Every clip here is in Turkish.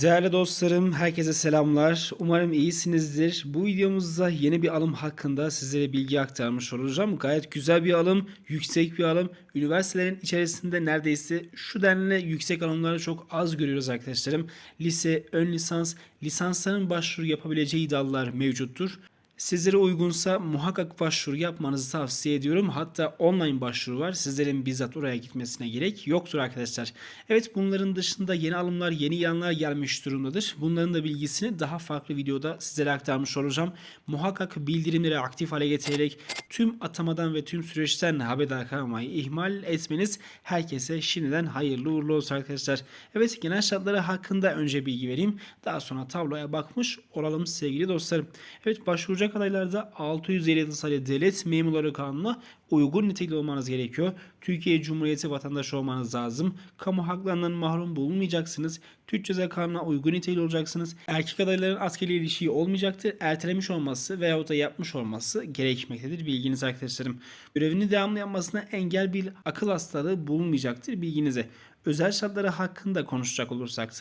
Değerli dostlarım, herkese selamlar. Umarım iyisinizdir. Bu videomuzda yeni bir alım hakkında sizlere bilgi aktarmış olacağım. Gayet güzel bir alım, yüksek bir alım. Üniversitelerin içerisinde neredeyse şu denli yüksek alımları çok az görüyoruz arkadaşlarım. Lise, ön lisans, lisansların başvuru yapabileceği dallar mevcuttur. Sizlere uygunsa muhakkak başvuru yapmanızı tavsiye ediyorum. Hatta online başvuru var. Sizlerin bizzat oraya gitmesine gerek yoktur arkadaşlar. Evet bunların dışında yeni alımlar, yeni ilanlar gelmiş durumdadır. Bunların da bilgisini daha farklı videoda sizlere aktarmış olacağım. Muhakkak bildirimleri aktif hale getirerek tüm atamadan ve tüm süreçten haberdar kalmayı ihmal etmeniz herkese şimdiden hayırlı uğurlu olsun arkadaşlar. Evet genel şartları hakkında önce bilgi vereyim. Daha sonra tabloya bakmış olalım sevgili dostlarım. Evet başvuracak adaylarda 657 sayılı devlet memurları kanununa uygun nitelikli olmanız gerekiyor. Türkiye Cumhuriyeti vatandaşı olmanız lazım. Kamu haklarından mahrum bulunmayacaksınız. Türk Ceza Kanunu'na uygun nitelikli olacaksınız. Erkek adayların askeri ilişiği olmayacaktır. Ertelemiş olması veyahut da yapmış olması gerekmektedir. Bilginiz arkadaşlarım. Görevini devamlı yapmasına engel bir akıl hastalığı bulunmayacaktır. Bilginize. Özel şartları hakkında konuşacak olursak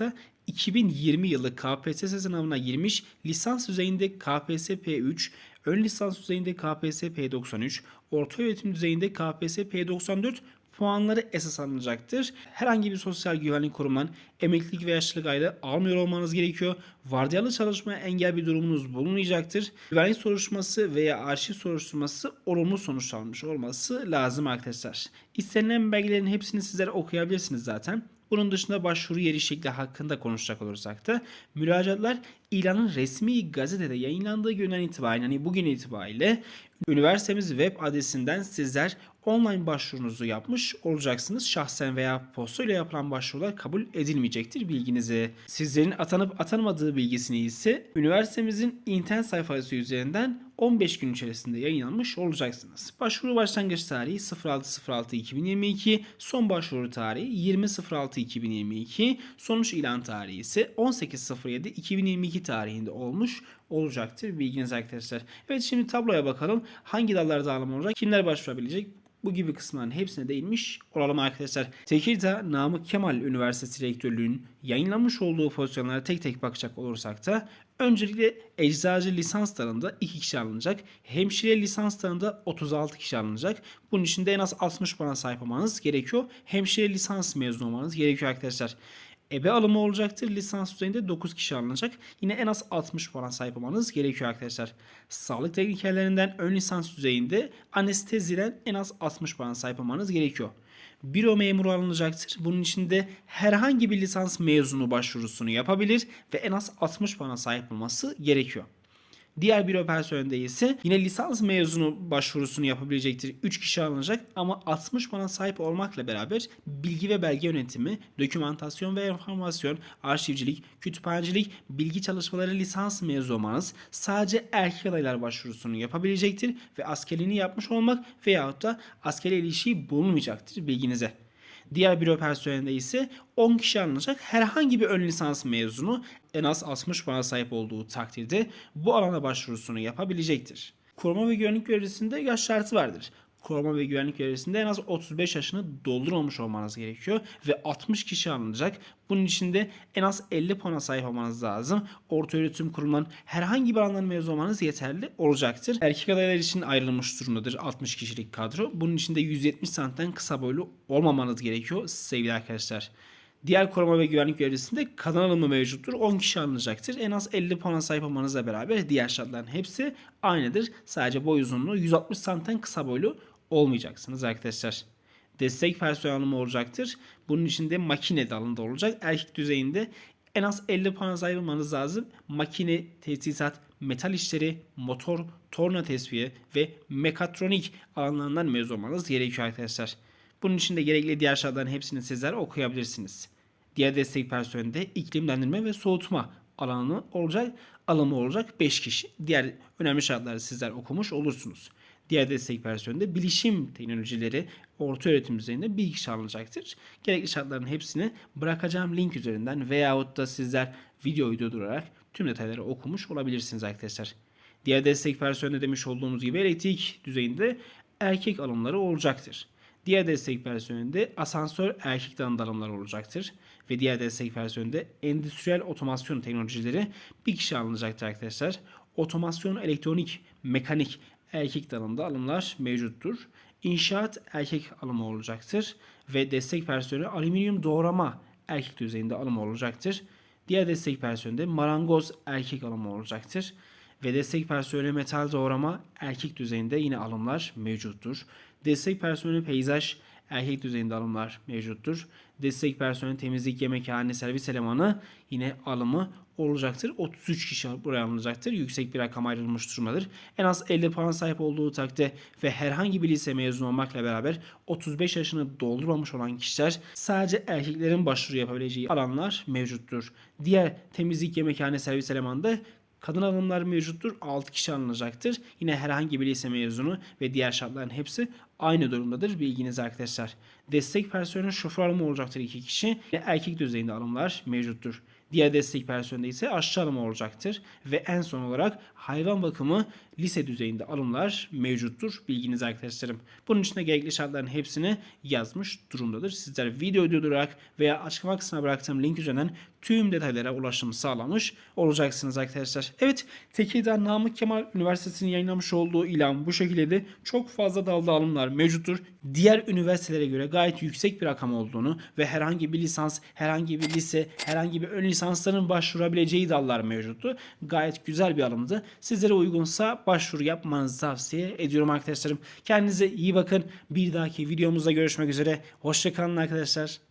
2020 yılı KPSS sınavına girmiş lisans düzeyinde KPSS P3, ön lisans düzeyinde KPSS P93, orta öğretim düzeyinde KPSS P94 puanları esas alınacaktır. Herhangi bir sosyal güvenlik kurumundan emeklilik ve yaşlılık aylığı almıyor olmanız gerekiyor. Vardiyalı çalışmaya engel bir durumunuz bulunmayacaktır. Güvenlik soruşturması veya arşiv soruşturması olumlu sonuçlanmış olması lazım arkadaşlar. İstenilen belgelerin hepsini sizler okuyabilirsiniz zaten. Bunun dışında başvuru yeri şekli hakkında konuşacak olursak da müracaatlar ilanın resmi gazetede yayınlandığı günden itibaren yani bugün itibariyle üniversitemiz web adresinden sizler online başvurunuzu yapmış olacaksınız. Şahsen veya posta ile yapılan başvurular kabul edilmeyecektir bilginize. Sizlerin atanıp atanmadığı bilgisini ise üniversitemizin internet sayfası üzerinden 15 gün içerisinde yayınlanmış olacaksınız. Başvuru başlangıç tarihi 06.06.2022, son başvuru tarihi 20.06.2022, sonuç ilan tarihi ise 18.07.2022 tarihinde olmuş olacaktır bilginiz arkadaşlar. Evet şimdi tabloya bakalım. Hangi dallarda alım olacak? Kimler başvurabilecek? Bu gibi kısımların hepsine değinmiş olalım arkadaşlar. Tekirdağ Namık Kemal Üniversitesi Rektörlüğü'nün yayınlanmış olduğu pozisyonlara tek tek bakacak olursak da öncelikle eczacı lisans dalında 2 kişi alınacak. Hemşire lisans dalında 36 kişi alınacak. Bunun için de en az 60 puana sahip olmanız gerekiyor. Hemşire lisans mezunu olmanız gerekiyor arkadaşlar. Ebe alımı olacaktır. Lisans düzeyinde 9 kişi alınacak. Yine en az 60 puan sahip olmanız gerekiyor arkadaşlar. Sağlık teknikerlerinden ön lisans düzeyinde anesteziden en az 60 puan sahip olmanız gerekiyor. Büro memuru alınacaktır. Bunun için de herhangi bir lisans mezunu başvurusunu yapabilir ve en az 60 puana sahip olması gerekiyor. Diğer büro personelinde ise yine lisans mezunu başvurusunu yapabilecektir. 3 kişi alınacak ama 60 puana sahip olmakla beraber bilgi ve belge yönetimi, dokümantasyon ve informasyon, arşivcilik, kütüphanecilik, bilgi çalışmaları lisans mezunu olmanız sadece erkek adaylar başvurusunu yapabilecektir ve askerliğini yapmış olmak veyahut da askeri ilişiği bulunmayacaktır bilginize. Diğer büro personelinde ise 10 kişi alınacak herhangi bir ön lisans mezunu en az 60 puana sahip olduğu takdirde bu alana başvurusunu yapabilecektir. Koruma ve güvenlik görevlisinde yaş şartı vardır koruma ve güvenlik görevlisinde en az 35 yaşını doldurmamış olmanız gerekiyor ve 60 kişi alınacak. Bunun için de en az 50 puana sahip olmanız lazım. Orta öğretim kurumundan herhangi bir alandan mezun olmanız yeterli olacaktır. Erkek adaylar için ayrılmış durumdadır 60 kişilik kadro. Bunun için de 170 santimden kısa boylu olmamanız gerekiyor sevgili arkadaşlar. Diğer koruma ve güvenlik görevlisinde kadın alımı mevcuttur. 10 kişi alınacaktır. En az 50 puana sahip olmanızla beraber diğer şartların hepsi aynıdır. Sadece boy uzunluğu 160 santim kısa boylu olmayacaksınız arkadaşlar. Destek personel alımı olacaktır. Bunun için de makine dalında olacak. Erkek düzeyinde en az 50 puan sahip olmanız lazım. Makine, tesisat, metal işleri, motor, torna tesviye ve mekatronik alanlarından mezun olmanız gerekiyor arkadaşlar. Bunun için de gerekli diğer şartların hepsini sizler okuyabilirsiniz. Diğer destek personelinde iklimlendirme ve soğutma alanı olacak, alımı olacak 5 kişi. Diğer önemli şartları sizler okumuş olursunuz. Diğer destek versiyonunda bilişim teknolojileri orta öğretim düzeyinde bir kişi alınacaktır. Gerekli şartların hepsini bırakacağım link üzerinden veyahut da sizler videoyu durdurarak tüm detayları okumuş olabilirsiniz arkadaşlar. Diğer destek versiyonunda demiş olduğumuz gibi elektrik düzeyinde erkek alımları olacaktır. Diğer destek personelinde asansör erkek alımları olacaktır. ve diğer destek personelinde endüstriyel otomasyon teknolojileri bir kişi alınacaktır arkadaşlar. Otomasyon, elektronik, mekanik erkek dalında alımlar mevcuttur. İnşaat erkek alımı olacaktır ve destek personeli alüminyum doğrama erkek düzeyinde alımı olacaktır. Diğer destek personelinde marangoz erkek alımı olacaktır. Ve destek personeli metal doğrama erkek düzeyinde yine alımlar mevcuttur. Destek personeli peyzaj erkek düzeyinde alımlar mevcuttur. Destek personeli temizlik, yemekhane, servis elemanı yine alımı olacaktır. 33 kişi buraya alınacaktır. Yüksek bir rakam ayrılmış durumdadır. En az 50 puan sahip olduğu takdirde ve herhangi bir lise mezunu olmakla beraber 35 yaşını doldurmamış olan kişiler sadece erkeklerin başvuru yapabileceği alanlar mevcuttur. Diğer temizlik, yemekhane, servis elemanı da Kadın alımlar mevcuttur. 6 kişi alınacaktır. Yine herhangi bir lise mezunu ve diğer şartların hepsi aynı durumdadır. Bilginiz arkadaşlar. Destek personeli şoför alımı olacaktır 2 kişi. Yine erkek düzeyinde alımlar mevcuttur. Diğer destek personeli ise aşçı alımı olacaktır. Ve en son olarak hayvan bakımı lise düzeyinde alımlar mevcuttur. Bilginiz arkadaşlarım. Bunun için de gerekli şartların hepsini yazmış durumdadır. Sizler video durdurarak veya açıklama kısmına bıraktığım link üzerinden tüm detaylara ulaşım sağlamış olacaksınız arkadaşlar. Evet Tekirdağ Namık Kemal Üniversitesi'nin yayınlamış olduğu ilan bu şekilde de çok fazla dalda alımlar mevcuttur. Diğer üniversitelere göre gayet yüksek bir rakam olduğunu ve herhangi bir lisans, herhangi bir lise, herhangi bir ön lisansların başvurabileceği dallar mevcuttu. Gayet güzel bir alımdı. Sizlere uygunsa başvuru yapmanızı tavsiye ediyorum arkadaşlarım. Kendinize iyi bakın. Bir dahaki videomuzda görüşmek üzere. Hoşçakalın arkadaşlar.